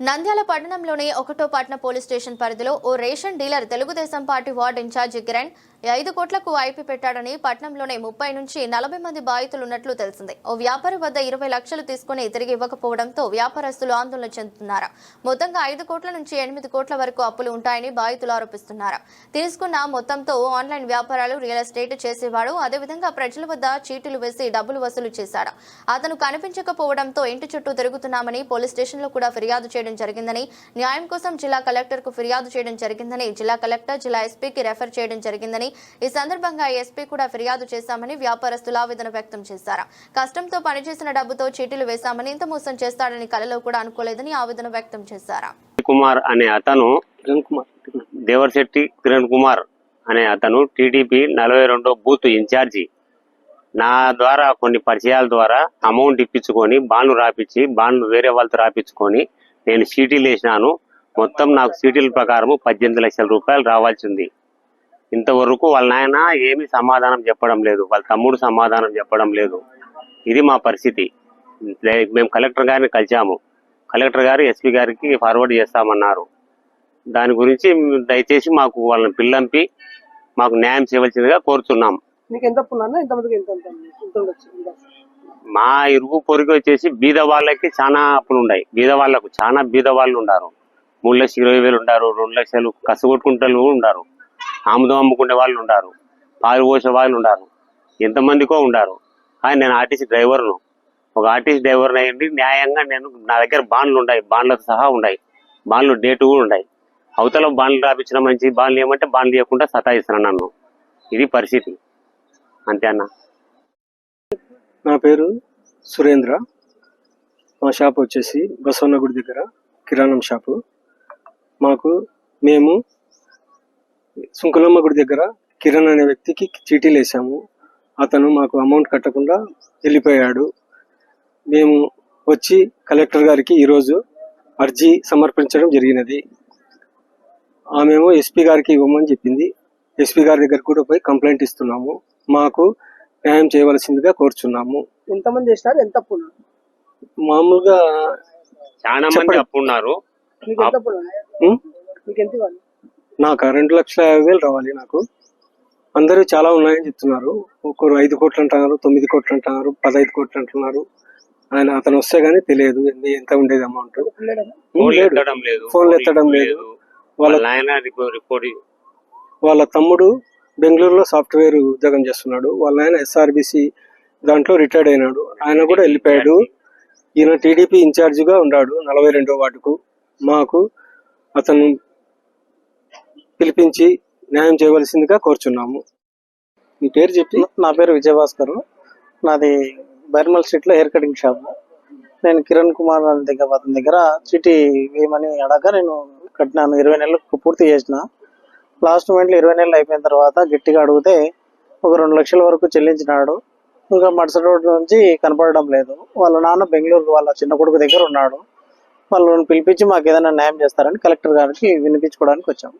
నంద్యాల పట్టణంలోని ఒకటో పట్టణ పోలీస్ స్టేషన్ పరిధిలో ఓ ration dealer Telugu Desam party ward in charge Kiran ఐదు కోట్లకు ఐపీ పెట్టాడని పట్నంలోనే ముప్పై నుంచి నలభై మంది బాధితులు ఉన్నట్లు తెలిసింది. ఓ వ్యాపారి వద్ద ఇరవై లక్షలు తీసుకుని తిరిగి ఇవ్వకపోవడంతో వ్యాపారస్తులు ఆందోళన చెందుతున్నారు. మొత్తంగా ఐదు కోట్ల నుంచి ఎనిమిది కోట్ల వరకు అప్పులు ఉంటాయని బాధితులు ఆరోపిస్తున్నారు. తీసుకున్న మొత్తంతో ఆన్లైన్ వ్యాపారాలు రియల్ ఎస్టేట్ చేసేవాడు అదేవిధంగా ప్రజల వద్ద చీటీలు వేసి డబ్బులు వసూలు చేశాడు. అతను కనిపించకపోవడంతో ఇంటి చుట్టూ తిరుగుతున్నామని పోలీస్ స్టేషన్లో కూడా ఫిర్యాదు చేయడం జరిగిందని న్యాయం కోసం జిల్లా కలెక్టర్కు ఫిర్యాదు చేయడం జరిగిందని జిల్లా కలెక్టర్ జిల్లా ఎస్పీకి రెఫర్ చేయడం జరిగిందని ఈ సందర్భంగా ఎస్పీ కూడా ఫిర్యాదు చేశామని వ్యాపారస్తులు ఆవేదన వ్యక్తం చేశారు. కష్టంతో పనిచేసిన డబ్బుతో చీటీలు వేశామని ఇంత మోసం చేస్తాడని కలలో కూడా అనుకోలేదని ఆవేదన వ్యక్తం చేశారు. కుమార్ అనే అతను దేవరశెట్టి కిరణ్ కుమార్. అనే అతను టీడీపీ నలభై రెండో బూత్ ఇన్ఛార్జి. నా ద్వారా కొన్ని పరిచయాల ద్వారా అమౌంట్ ఇప్పించుకొని బాండ్లు రాపించి బాండ్లు వేరే వాళ్ళతో రాపించుకొని నేను సీటీలు వేసినాను. మొత్తం నాకు సీటీల ప్రకారము పద్దెనిమిది లక్షల రూపాయలు రావాల్సింది ఇంతవరకు వాళ్ళ నాయన ఏమీ సమాధానం చెప్పడం లేదు. వాళ్ళ తమ్ముడు సమాధానం చెప్పడం లేదు. ఇది మా పరిస్థితి. మేము కలెక్టర్ గారిని కలిసాము కలెక్టర్ గారు ఎస్పీ గారికి ఫార్వర్డ్ చేస్తామన్నారు. దాని గురించి దయచేసి మాకు వాళ్ళని పిల్లంపి మాకు న్యాయం చేయవలసిందిగా కోరుతున్నాం? మా ఇరుగు పొరుగు వచ్చేసి బీద వాళ్ళకి చాలా అప్పులు ఉన్నాయి. బీద వాళ్ళకు చాలా బీద వాళ్ళు ఉన్నారు. మూడు లక్షలు ఇరవై వేలు ఉండారు రెండు లక్షలు కసగొట్టుకుంటలు ఉండారు ఆముదం అమ్ముకునే వాళ్ళు ఉండారు పాలు పోసే వాళ్ళు ఉండారు ఎంతమందికో ఉండారు కానీ నేను ఆర్టీసీ డ్రైవర్ను. ఒక ఆర్టీసీ డ్రైవర్ అయ్యండి. న్యాయంగా నేను నా దగ్గర బాండ్లు ఉన్నాయి బాండ్లతో సహా ఉన్నాయి బాండ్లు డేటు కూడా ఉన్నాయి అవతల బాండ్లు రాపించిన మంచి బాండ్లు ఏమంటే బాండ్లు ఇవ్వకుండా సతాయిస్తున్నాను నన్ను. ఇది పరిస్థితి. అంతే అన్న. నా పేరు సురేంద్ర. మా షాప్ వచ్చేసి బసవన్న గుడి దగ్గర. కిరాణం షాపు. మాకు మేము సుంకులమ్మ గుడి దగ్గర కిరణ్ అనే వ్యక్తికి చీటీలు వేసాము అతను మాకు అమౌంట్ కట్టకుండా వెళ్ళిపోయాడు. మేము వచ్చి కలెక్టర్ గారికి ఈరోజు అర్జీ సమర్పించడం జరిగినది. ఆమెమో ఎస్పీ గారికి ఇవ్వమని చెప్పింది. ఎస్పీ గారి దగ్గర కూడా పోయి కంప్లైంట్ ఇస్తున్నాము. మాకు న్యాయం చేయవలసిందిగా కోరుచున్నాము. ఎంతమంది చేసినారు? ఎంత అప్పు ఉన్నారు? మామూలుగా చాలా మంది చెప్పండి. అప్పు ఉన్నారు. మీకు ఎంత అప్పులు ఉన్నాయి? ఉం? మీకు ఎంత ఇవ్వాలి? నాకు రెండు లక్షల యాభై వేలు రావాలి నాకు. అందరూ చాలా ఉన్నాయని చెప్తున్నారు. ఒక్కరు ఐదు కోట్లు అంటున్నారు తొమ్మిది కోట్లు అంటున్నారు పదహైదు కోట్లు అంటున్నారు. ఆయన అతను వస్తే గానీ తెలియదు ఎంత ఉండేది అమౌంట్? ఫోన్లు ఎత్తడం లేదు వాళ్ళ వాళ్ళ తమ్ముడు బెంగళూరులో సాఫ్ట్వేర్ ఉద్యోగం చేస్తున్నాడు. వాళ్ళ ఆయన ఎస్ఆర్బిసి దాంట్లో రిటైర్డ్ అయినాడు. ఆయన కూడా వెళ్ళిపోయాడు. ఈయన టీడీపీ గా ఉన్నాడు నలభై రెండో వార్డుకు. మాకు అతను పిలిపించి న్యాయం చేయవలసిందిగా కోరుచున్నాము. మీ పేరు చెప్పి? నా పేరు విజయభాస్కర్. నాది బర్మల్ స్ట్రీట్లో హెయిర్ కటింగ్ షాప్. నేను కిరణ్ కుమార్ వాళ్ళ దగ్గర అతని దగ్గర చీటీ వేయమని అడగ నేను కట్టినాను. ఇరవై నెలలకు పూర్తి చేసిన. లాస్ట్ మూమెంట్లో ఇరవై నెలలు అయిపోయిన తర్వాత గట్టిగా అడిగితే ఒక రెండు లక్షల వరకు చెల్లించినాడు. ఇంకా మరుసటి రోడ్డు నుంచి కనపడడం లేదు. వాళ్ళ నాన్న బెంగళూరు వాళ్ళ చిన్న కొడుకు దగ్గర ఉన్నాడు. వాళ్ళని పిలిపించి మాకు ఏదైనా న్యాయం చేస్తారని కలెక్టర్ గారికి వినిపించుకోవడానికి వచ్చాము.